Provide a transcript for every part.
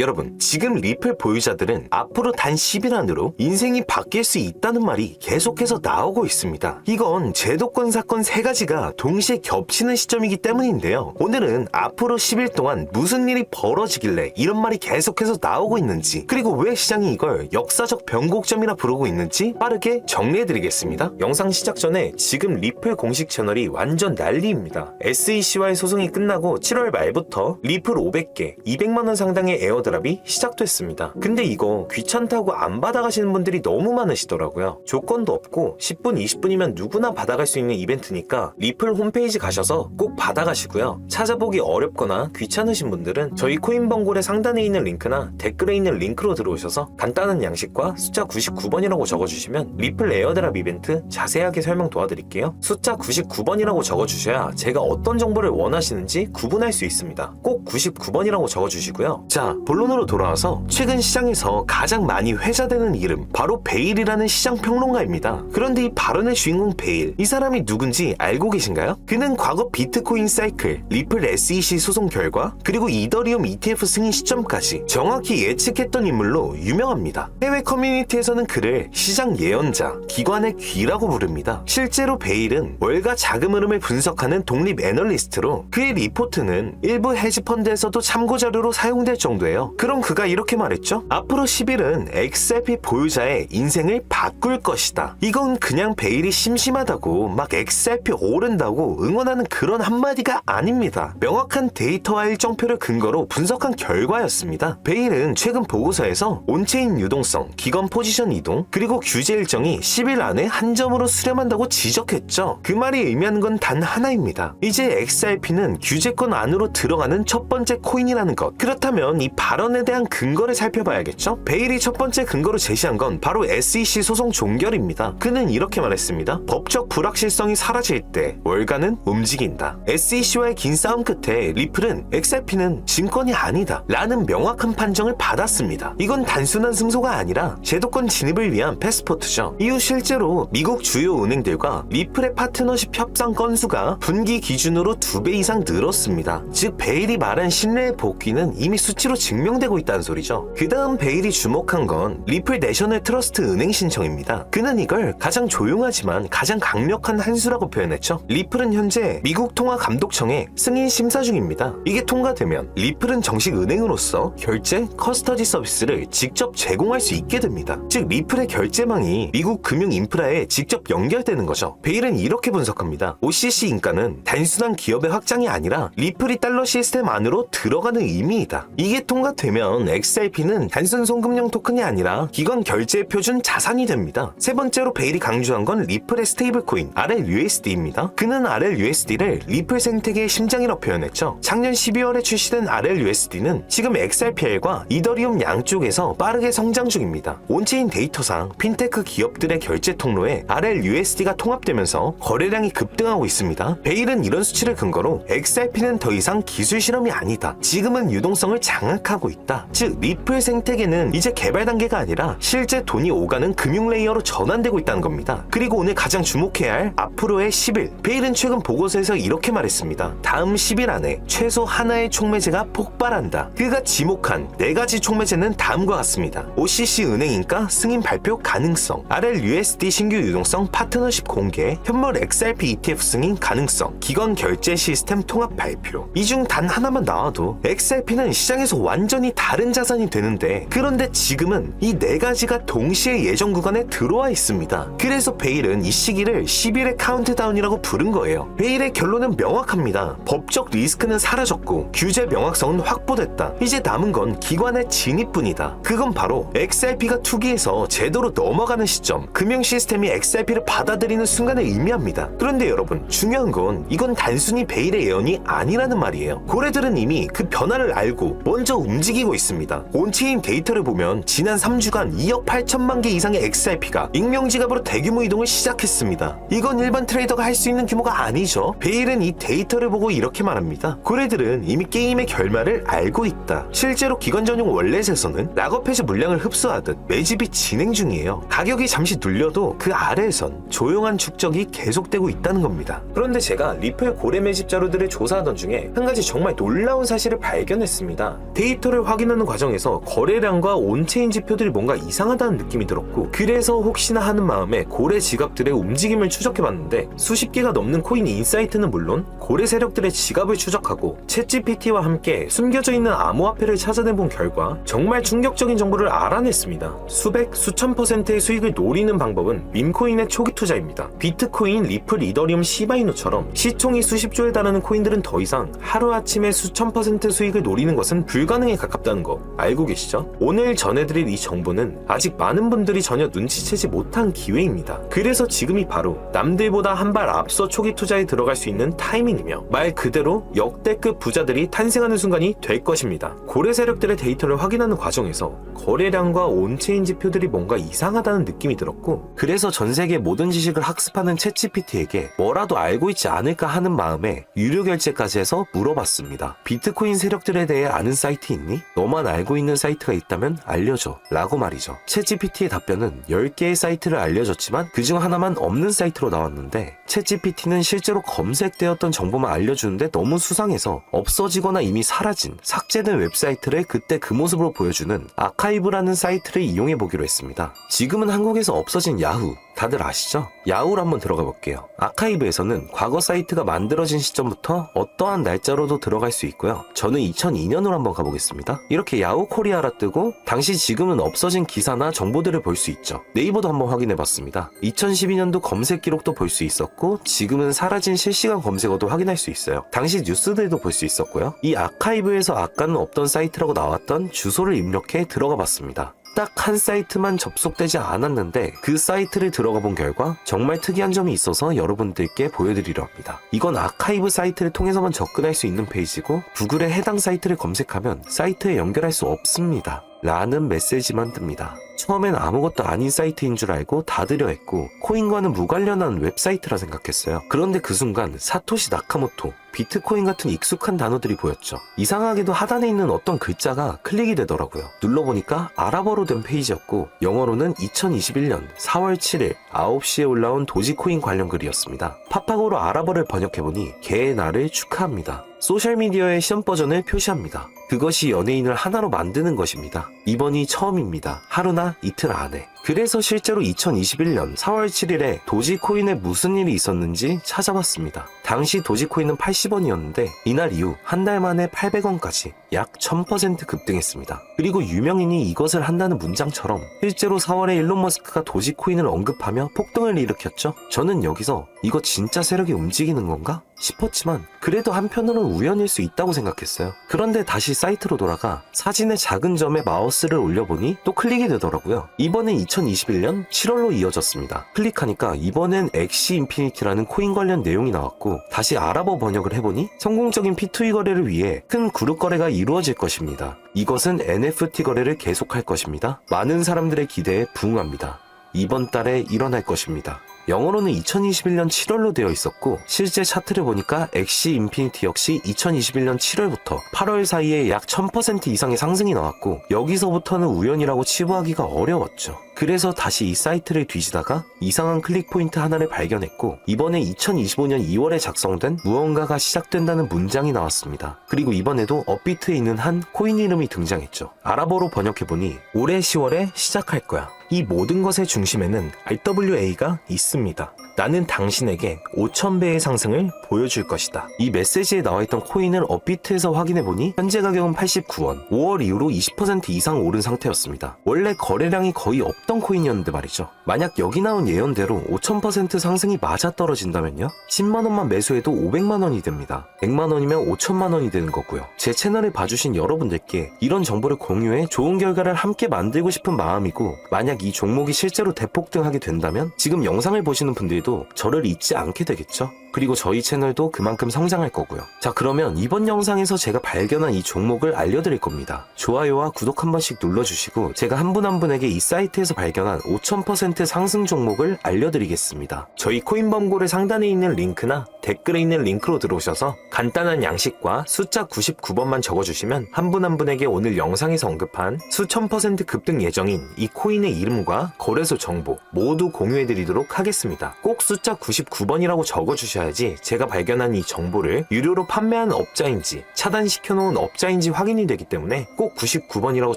여러분, 지금 리플 보유자들은 앞으로 단 10일 안으로 인생이 바뀔 수 있다는 말이 계속해서 나오고 있습니다. 이건 제도권 사건 세 가지가 동시에 겹치는 시점이기 때문인데요. 오늘은 앞으로 10일 동안 무슨 일이 벌어지길래 이런 말이 계속해서 나오고 있는지, 그리고 왜 시장이 이걸 역사적 변곡점이라 부르고 있는지 빠르게 정리해드리겠습니다. 영상 시작 전에 지금 리플 공식 채널이 완전 난리입니다. SEC와의 소송이 끝나고 7월 말부터 리플 500개, 200만원 상당의 에어 드랍이 시작됐습니다. 근데 이거 귀찮다고 안 받아가시는 분들이 너무 많으시더라고요. 조건도 없고 10분, 20분이면 누구나 받아갈 수 있는 이벤트니까 리플 홈페이지 가셔서 꼭 받아가시고요. 찾아보기 어렵거나 귀찮으신 분들은 저희 코인번골의 상단에 있는 링크나 댓글에 있는 링크로 들어오셔서 간단한 양식과 숫자 99번이라고 적어주시면 리플 에어드랍 이벤트 자세하게 설명 도와드릴게요. 숫자 99번이라고 적어주셔야 제가 어떤 정보를 원하시는지 구분할 수 있습니다. 꼭 99번이라고 적어주시고요. 자, 본론으로 돌아와서 최근 시장에서 가장 많이 회자되는 이름 바로 베일이라는 시장 평론가입니다. 그런데 이 발언의 주인공 베일 이 사람이 누군지 알고 계신가요? 그는 과거 비트코인 사이클, 리플 SEC 소송 결과 그리고 이더리움 ETF 승인 시점까지 정확히 예측했던 인물로 유명합니다. 해외 커뮤니티에서는 그를 시장 예언자, 기관의 귀라고 부릅니다. 실제로 베일은 월가 자금 흐름을 분석하는 독립 애널리스트로 그의 리포트는 일부 헤지펀드에서도 참고 자료로 사용될 정도예요. 그럼 그가 이렇게 말했죠. 앞으로 10일은 XRP 보유자의 인생을 바꿀 것이다. 이건 그냥 베일이 심심하다고 막 XRP 오른다고 응원하는 그런 한마디가 아닙니다. 명확한 데이터와 일정표를 근거로 분석한 결과였습니다. 베일은 최근 보고서에서 온체인 유동성, 기관 포지션 이동, 그리고 규제 일정이 10일 안에 한 점으로 수렴한다고 지적했죠. 그 말이 의미하는 건 단 하나입니다. 이제 XRP는 규제권 안으로 들어가는 첫 번째 코인이라는 것. 그렇다면 이 발언에 대한 근거를 살펴봐야겠죠? 베일이 첫 번째 근거로 제시한 건 바로 SEC 소송 종결입니다. 그는 이렇게 말했습니다. 법적 불확실성이 사라질 때 월가는 움직인다. SEC와의 긴 싸움 끝에 리플은 XRP는 증권이 아니다. 라는 명확한 판정을 받았습니다. 이건 단순한 승소가 아니라 제도권 진입을 위한 패스포트죠. 이후 실제로 미국 주요 은행들과 리플의 파트너십 협상 건수가 분기 기준으로 두 배 이상 늘었습니다. 즉 베일이 말한 신뢰의 복귀는 이미 수치로 증명 되고 있다는 소리죠. 그 다음 베일이 주목한 건 리플 내셔널 트러스트 은행 신청입니다. 그는 이걸 가장 조용하지만 가장 강력한 한 수라고 표현했죠. 리플은 현재 미국 통화 감독청의 승인 심사 중입니다. 이게 통과되면 리플은 정식 은행으로서 결제, 커스터디 서비스를 직접 제공할 수 있게 됩니다. 즉 리플의 결제망이 미국 금융 인프라에 직접 연결되는 거죠. 베일은 이렇게 분석합니다. OCC 인가는 단순한 기업의 확장이 아니라 리플이 달러 시스템 안으로 들어가는 의미이다. 이게 통과 되면 XRP는 단순 송금용 토큰이 아니라 기관 결제 표준 자산이 됩니다. 세 번째로 베일이 강조한 건 리플의 스테이블 코인 RLUSD입니다. 그는 RLUSD를 리플 생태계의 심장이라고 표현했죠. 작년 12월에 출시된 RLUSD는 지금 XRPL과 이더리움 양쪽에서 빠르게 성장 중입니다. 온체인 데이터상 핀테크 기업들의 결제 통로에 RLUSD가 통합되면서 거래량이 급등하고 있습니다. 베일은 이런 수치를 근거로 XRP는 더 이상 기술 실험이 아니다. 지금은 유동성을 장악하고 있다. 즉 리플 생태계는 이제 개발 단계가 아니라 실제 돈이 오가는 금융 레이어로 전환되고 있다는 겁니다. 그리고 오늘 가장 주목해야 할 앞으로의 10일. 베일은 최근 보고서에서 이렇게 말했습니다. 다음 10일 안에 최소 하나의 촉매제가 폭발한다. 그가 지목한 네 가지 촉매제는 다음과 같습니다. OCC 은행 인가 승인 발표 가능성, RLUSD 신규 유동성 파트너십 공개, 현물 XRP ETF 승인 가능성, 기관 결제 시스템 통합 발표. 이 중 단 하나만 나와도 XRP는 시장에서 완전 히 다른 자산이 되는데 그런데 지금은 이 네 가지가 동시에 예정 구간에 들어와 있습니다. 그래서 베일은 이 시기를 10일의 카운트다운이라고 부른 거예요. 베일의 결론은 명확합니다. 법적 리스크는 사라졌고 규제 명확성은 확보됐다. 이제 남은 건 기관의 진입뿐이다. 그건 바로 XRP가 투기에서 제도로 넘어가는 시점, 금융 시스템이 XRP를 받아들이는 순간을 의미합니다. 그런데 여러분, 중요한 건 이건 단순히 베일의 예언이 아니라는 말이에요. 고래들은 이미 그 변화를 알고 먼저 움직 이고 있습니다. 온체인 데이터를 보면 지난 3주간 2억 8천만 개 이상의 XRP가 익명 지갑으로 대규모 이동을 시작했습니다. 이건 일반 트레이더가 할 수 있는 규모가 아니죠. 베일은 이 데이터를 보고 이렇게 말합니다. 고래들은 이미 게임의 결말을 알고 있다. 실제로 기관 전용 월렛에서는 락업해지 물량을 흡수하듯 매집이 진행 중이에요. 가격이 잠시 눌려도 그 아래에선 조용한 축적이 계속되고 있다는 겁니다. 그런데 제가 리플 고래 매집 자료들을 조사하던 중에 한 가지 정말 놀라운 사실을 발견했습니다. 데이터 데이터를 확인하는 과정에서 거래량과 온체인 지표들이 뭔가 이상하다는 느낌이 들었고 그래서 혹시나 하는 마음에 고래 지갑들의 움직임을 추적해봤는데 수십 개가 넘는 코인 인사이트는 물론 고래 세력들의 지갑을 추적하고 챗GPT와 함께 숨겨져 있는 암호화폐를 찾아내본 결과 정말 충격적인 정보를 알아냈습니다. 수백, 수천 퍼센트의 수익을 노리는 방법은 밈코인의 초기 투자입니다. 비트코인, 리플, 이더리움, 시바이누처럼 시총이 수십조에 달하는 코인들은 더 이상 하루아침에 수천 퍼센트 수익을 노리는 것은 불가능 에 가깝다는 거 알고 계시죠? 오늘 전해드릴 이 정보는 아직 많은 분들이 전혀 눈치채지 못한 기회입니다. 그래서 지금이 바로 남들보다 한 발 앞서 초기 투자에 들어갈 수 있는 타이밍이며 말 그대로 역대급 부자들이 탄생하는 순간이 될 것입니다. 고래 세력들의 데이터를 확인하는 과정에서 거래량과 온체인 지표들이 뭔가 이상하다는 느낌이 들었고 그래서 전 세계 모든 지식을 학습하는 챗GPT에게 뭐라도 알고 있지 않을까 하는 마음에 유료 결제까지 해서 물어봤습니다. 비트코인 세력들에 대해 아는 사이트 있니? 너만 알고 있는 사이트가 있다면 알려줘 라고 말이죠. 챗GPT의 답변은 10개의 사이트를 알려줬지만 그중 하나만 없는 사이트로 나왔는데 챗GPT는 실제로 검색되었던 정보만 알려주는데 너무 수상해서 없어지거나 이미 사라진 삭제된 웹사이트를 그때 그 모습으로 보여주는 아카이브라는 사이트를 이용해 보기로 했습니다. 지금은 한국에서 없어진 야후 다들 아시죠? 야후로 한번 들어가 볼게요. 아카이브에서는 과거 사이트가 만들어진 시점부터 어떠한 날짜로도 들어갈 수 있고요. 저는 2002년으로 한번 가보겠습니다. 이렇게 야후 코리아라 뜨고 당시 지금은 없어진 기사나 정보들을 볼 수 있죠. 네이버도 한번 확인해 봤습니다. 2012년도 검색 기록도 볼 수 있었고 지금은 사라진 실시간 검색어도 확인할 수 있어요. 당시 뉴스들도 볼 수 있었고요. 이 아카이브에서 아까는 없던 사이트라고 나왔던 주소를 입력해 들어가 봤습니다. 딱 한 사이트만 접속되지 않았는데 그 사이트를 들어가 본 결과 정말 특이한 점이 있어서 여러분들께 보여드리려 합니다. 이건 아카이브 사이트를 통해서만 접근할 수 있는 페이지고 구글에 해당 사이트를 검색하면 사이트에 연결할 수 없습니다. 라는 메시지만 뜹니다. 처음엔 아무것도 아닌 사이트인 줄 알고 닫으려 했고 코인과는 무관련한 웹사이트라 생각했어요. 그런데 그 순간 사토시 나카모토, 비트코인 같은 익숙한 단어들이 보였죠. 이상하게도 하단에 있는 어떤 글자가 클릭이 되더라고요. 눌러보니까 아랍어로 된 페이지였고 영어로는 2021년 4월 7일 9시에 올라온 도지코인 관련 글이었습니다. 팝하고로 아랍어를 번역해보니 개의 날을 축하합니다. 소셜미디어의 시험 버전을 표시합니다. 그것이 연예인을 하나로 만드는 것입니다. 이번이 처음입니다. 하루나 이틀 안에. 그래서 실제로 2021년 4월 7일에 도지코인에 무슨 일이 있었는지 찾아봤습니다. 당시 도지코인은 80원이었는데 이날 이후 한 달 만에 800원까지 약 1000% 급등했습니다. 그리고 유명인이 이것을 한다는 문장처럼 실제로 4월에 일론 머스크가 도지코인을 언급하며 폭등을 일으켰죠. 저는 여기서 이거 진짜 세력이 움직이는 건가? 싶었지만 그래도 한편으로는 우연일 수 있다고 생각했어요. 그런데 다시 사이트로 돌아가 사진의 작은 점에 마우스를 올려보니 또 클릭이 되더라고요. 이번엔 2021년 7월로 이어졌습니다. 클릭하니까 이번엔 엑시 인피니티라는 코인 관련 내용이 나왔고 다시 아랍어 번역을 해보니 성공적인 P2E 거래를 위해 큰 그룹 거래가 이루어질 것입니다. 이것은 NFT 거래를 계속할 것입니다. 많은 사람들의 기대에 부응합니다. 이번 달에 일어날 것입니다. 영어로는 2021년 7월로 되어 있었고 실제 차트를 보니까 엑시 인피니티 역시 2021년 7월부터 8월 사이에 약 1000% 이상의 상승이 나왔고 여기서부터는 우연이라고 치부하기가 어려웠죠. 그래서 다시 이 사이트를 뒤지다가 이상한 클릭 포인트 하나를 발견했고 이번에 2025년 2월에 작성된 무언가가 시작된다는 문장이 나왔습니다. 그리고 이번에도 업비트에 있는 한 코인 이름이 등장했죠. 아랍어로 번역해보니 올해 10월에 시작할 거야. 이 모든 것의 중심에는 RWA가 있습니다. 나는 당신에게 5,000배의 상승을 보여줄 것이다. 이 메시지에 나와있던 코인을 업비트에서 확인해보니 현재 가격은 89원, 5월 이후로 20% 이상 오른 상태였습니다. 원래 거래량이 거의 없던 코인이었는데 말이죠. 만약 여기 나온 예언대로 5,000% 상승이 맞아떨어진다면요? 10만원만 매수해도 500만원이 됩니다. 100만원이면 5천만원이 되는 거고요. 제 채널을 봐주신 여러분들께 이런 정보를 공유해 좋은 결과를 함께 만들고 싶은 마음이고 만약 이 종목이 실제로 대폭등하게 된다면 지금 영상을 보시는 분들도 저를 잊지 않게 되겠죠? 그리고 저희 채널도 그만큼 성장할 거고요. 자, 그러면 이번 영상에서 제가 발견한 이 종목을 알려드릴 겁니다. 좋아요와 구독 한 번씩 눌러주시고 제가 한 분한 분에게 이 사이트에서 발견한 5000% 상승 종목을 알려드리겠습니다. 저희 코인범고를 상단에 있는 링크나 댓글에 있는 링크로 들어오셔서 간단한 양식과 숫자 99번만 적어주시면 한분한 분에게 오늘 영상에서 언급한 수천 퍼센트 급등 예정인 이 코인의 이름과 거래소 정보 모두 공유해드리도록 하겠습니다. 꼭 숫자 99번이라고 적어주셔야 보셔야지 제가 발견한 이 정보를 유료로 판매하는 업자인지 차단시켜 놓은 업자인지 확인이 되기 때문에 꼭 99번이라고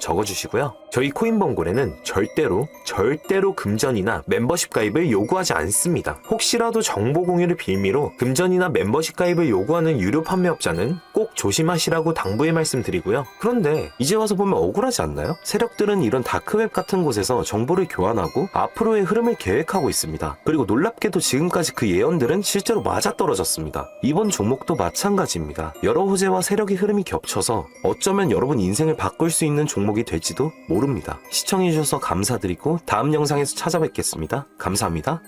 적어주시고요. 저희 코인번골에는 절대로 절대로 금전이나 멤버십 가입을 요구하지 않습니다. 혹시라도 정보 공유를 빌미로 금전이나 멤버십 가입을 요구하는 유료 판매업자는 꼭 조심하시라고 당부의 말씀드리고요. 그런데 이제 와서 보면 억울하지 않나요? 세력들은 이런 다크웹 같은 곳에서 정보를 교환하고 앞으로의 흐름을 계획하고 있습니다. 그리고 놀랍게도 지금까지 그 예언들은 실제로 맞아떨어졌습니다. 이번 종목도 마찬가지입니다. 여러 호재와 세력의 흐름이 겹쳐서 어쩌면 여러분 인생을 바꿀 수 있는 종목이 될지도 모릅니다. 시청해주셔서 감사드리고 다음 영상에서 찾아뵙겠습니다. 감사합니다.